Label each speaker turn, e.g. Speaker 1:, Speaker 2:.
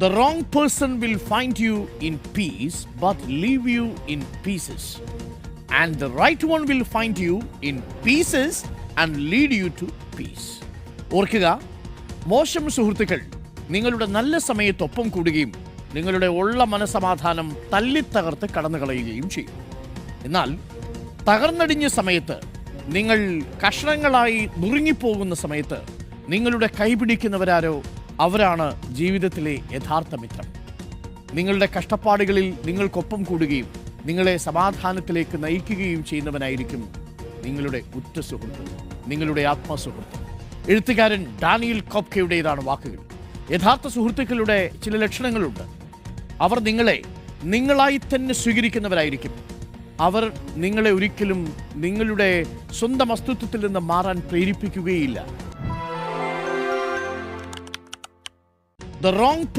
Speaker 1: The wrong person will find you in peace but leave you in pieces and the right one will find you in pieces and lead you to peace ഓർക്കുക മോശം സുഹൃത്തുക്കൾ നിങ്ങളുടെ നല്ല സമയത്തൊപ്പം കൂടുകയും നിങ്ങളുടെ ഉള്ള മനസമാധാനം തല്ലിത്തകർത്ത് കടന്നു കളയുകയും ചെയ്യും. എന്നാൽ തകർന്നടിഞ്ഞ സമയത്ത് നിങ്ങൾ കഷ്ണങ്ങളായി നുറുങ്ങിപ്പോകുന്ന സമയത്ത് നിങ്ങളുടെ കൈപിടിക്കുന്നവരാരോ അവരാണ് ജീവിതത്തിലെ യഥാർത്ഥ മിത്രം. നിങ്ങളുടെ കഷ്ടപ്പാടുകളിൽ നിങ്ങൾക്കൊപ്പം കൂടുകയും നിങ്ങളെ സമാധാനത്തിലേക്ക് നയിക്കുകയും ചെയ്യുന്നവനായിരിക്കും നിങ്ങളുടെ ഉറ്റ സുഹൃത്ത് നിങ്ങളുടെ ആത്മസുഹൃത്ത്. എഴുത്തുകാരൻ ഡാനിയൽ കോപ്കയുടേതാണ് വാക്കുകൾ. യഥാർത്ഥ സുഹൃത്തുക്കളുടെ ചില ലക്ഷണങ്ങളുണ്ട്. അവർ നിങ്ങളെ നിങ്ങളായി തന്നെ സ്വീകരിക്കുന്നവരായിരിക്കും. അവർ നിങ്ങളെ ഒരിക്കലും നിങ്ങളുടെ സ്വന്തം അസ്തിത്വത്തിൽ നിന്ന് മാറാൻ പ്രേരിപ്പിക്കുകയില്ല. The wrong